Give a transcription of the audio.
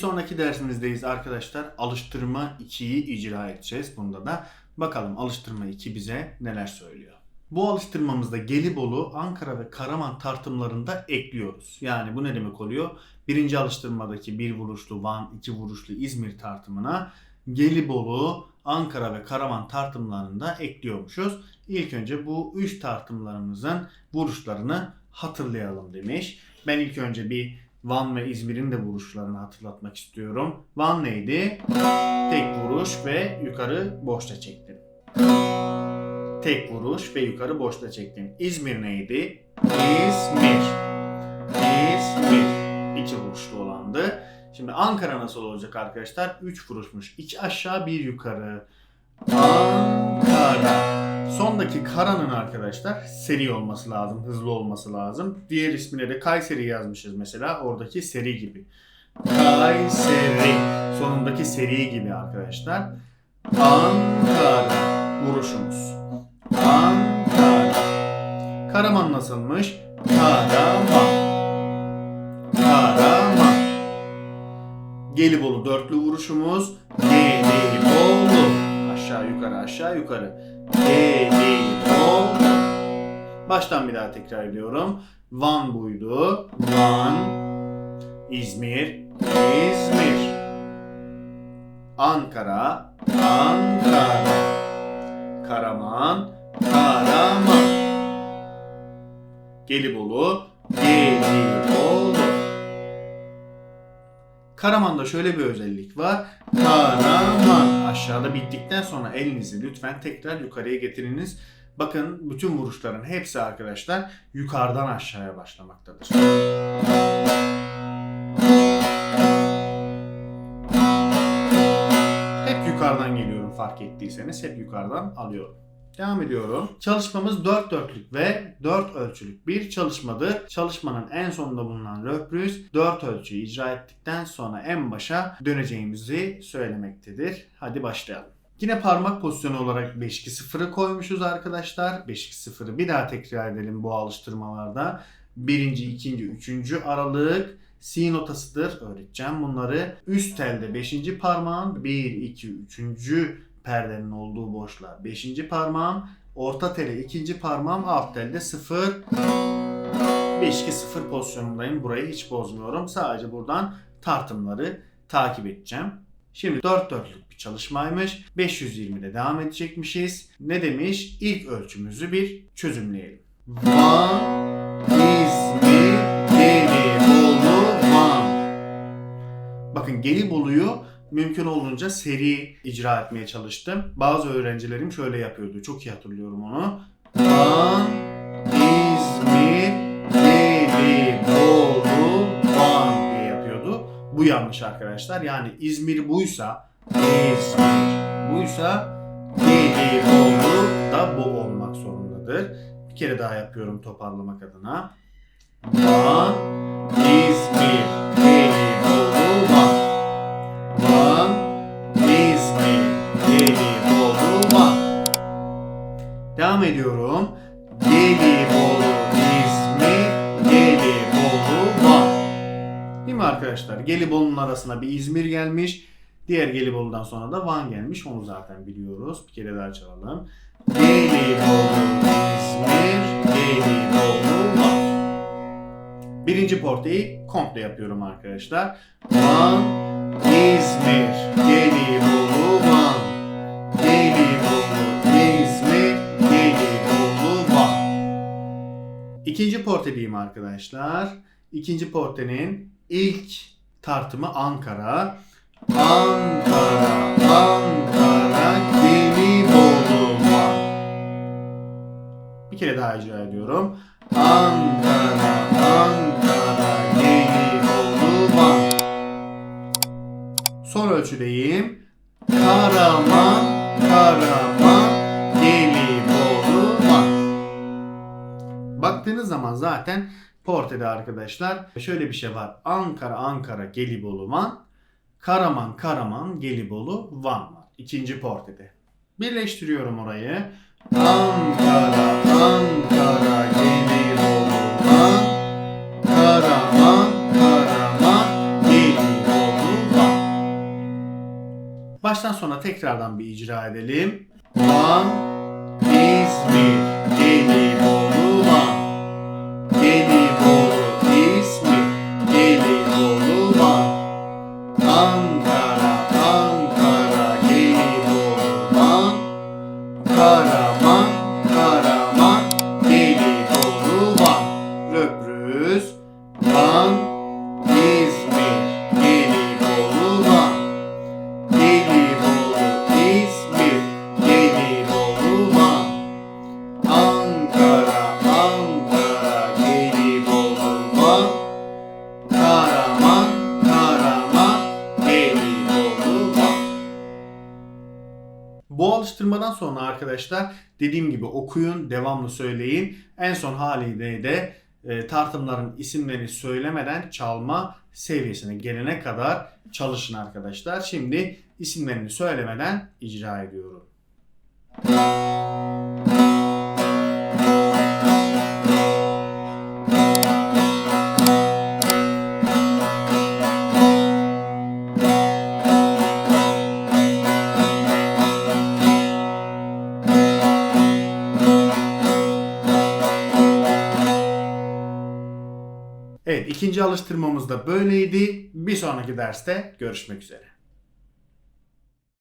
sonraki dersimizdeyiz arkadaşlar. Alıştırma 2'yi icra edeceğiz bunda da. Bakalım alıştırma 2 bize neler söylüyor. Bu alıştırmamızda Gelibolu, Ankara ve Karaman tartımlarında ekliyoruz. Yani bu ne demek oluyor? Birinci alıştırmadaki bir vuruşlu Van, iki vuruşlu İzmir tartımına Gelibolu, Ankara ve Karaman tartımlarında ekliyormuşuz. İlk önce bu üç tartımlarımızın vuruşlarını hatırlayalım demiş. Ben ilk önce bir Van ve İzmir'in de vuruşlarını hatırlatmak istiyorum. Van neydi? Tek vuruş ve yukarı boşta çektim. Tek vuruş ve yukarı boşta çektim. İzmir neydi? İzmir. İzmir. İki vuruşlu olandı. Şimdi Ankara nasıl olacak arkadaşlar? Üç vuruşmuş. İki aşağı bir yukarı. Ankara. Sondaki karanın arkadaşlar seri olması lazım, hızlı olması lazım. Diğer ismine de Kayseri yazmışız mesela. Oradaki seri gibi. Kayseri. Sonundaki seri gibi arkadaşlar. Ankara vuruşumuz. Ankara. Karaman nasılmış? Karaman. Karaman. Gelibolu dörtlü vuruşumuz. Gelibolu. Aşağı yukarı aşağı yukarı. Gelibolu. Baştan bir daha tekrar ediyorum. Van buydu. Van. İzmir. İzmir. Ankara. Ankara. Karaman. Karaman. Gelibolu. Gelibolu. Karaman'da şöyle bir özellik var. Karaman. Aşağıda bittikten sonra elinizi lütfen tekrar yukarıya getiriniz. Bakın bütün vuruşların hepsi arkadaşlar yukarıdan aşağıya başlamaktadır. Hep yukarıdan geliyorum fark ettiyseniz. Hep yukarıdan alıyorum. Devam ediyorum. Çalışmamız 4 dörtlük ve 4 ölçülük bir çalışmadır. Çalışmanın en sonunda bulunan röprüz 4 ölçüyü icra ettikten sonra en başa döneceğimizi söylemektedir. Hadi başlayalım. Yine parmak pozisyonu olarak 5-2-0'ı koymuşuz arkadaşlar. 5-2-0'ı bir daha tekrar edelim bu alıştırmalarda. Birinci, ikinci, üçüncü aralık si notasıdır. Öğreteceğim bunları. Üst telde 5. parmağın 1, 2, 3. perdenin olduğu boşluğa 5. parmağım. Orta tele 2. parmağım. Alt telde 0. 5-2-0 pozisyonundayım. Burayı hiç bozmuyorum. Sadece buradan tartımları takip edeceğim. Şimdi 4 dörtlük bir çalışmaymış. 520'de devam edecekmişiz. Ne demiş? İlk ölçümüzü bir çözümleyelim. Van, İzmir, Gelibolu, Van. Bakın Gelibolu'yu mümkün olduğunca seri icra etmeye çalıştım. Bazı öğrencilerim şöyle yapıyordu. Çok iyi hatırlıyorum onu. Van, İzmir, Gelibolu, Van diye yapıyordu. Bu yanlış arkadaşlar. Yani İzmir buysa İzmir buysa Gelibolu da bu olmak zorundadır. Bir kere daha yapıyorum toparlamak adına. Van, İzmir, Devam ediyorum. Gelibolu, İzmir, Gelibolu, Van. Değil mi arkadaşlar? Gelibolu'nun arasına bir İzmir gelmiş. Diğer Gelibolu'dan sonra da Van gelmiş. Onu zaten biliyoruz. Bir kere daha çalalım. Gelibolu, İzmir, Gelibolu, Van. Birinci porteyi komple yapıyorum arkadaşlar. Van, İzmir, İkinci porte diyeyim arkadaşlar. İkinci portenin ilk tartımı Ankara. Ankara, Ankara, Gelibolu, Van. Bir kere daha icra ediyorum. Ankara, Ankara, Gelibolu, Van. Son ölçüdeyim. Karaman, Baktığınız zaman zaten Porte'de arkadaşlar şöyle bir şey var. Ankara, Ankara, Gelibolu, Van. Karaman, Karaman, Gelibolu, Van var. İkinci Porte'de. Birleştiriyorum orayı. Ankara, Ankara, Gelibolu, Van. Karaman, Karaman, Gelibolu, Van. Baştan sona tekrardan bir icra edelim. Van, İzmir, alıştırmadan sonra arkadaşlar dediğim gibi okuyun, devamlı söyleyin. En son haliyle de e, tartımların isimlerini söylemeden çalma seviyesine gelene kadar çalışın arkadaşlar. Şimdi isimlerini söylemeden icra ediyorum. Evet ikinci alıştırmamız da böyleydi. Bir sonraki derste görüşmek üzere.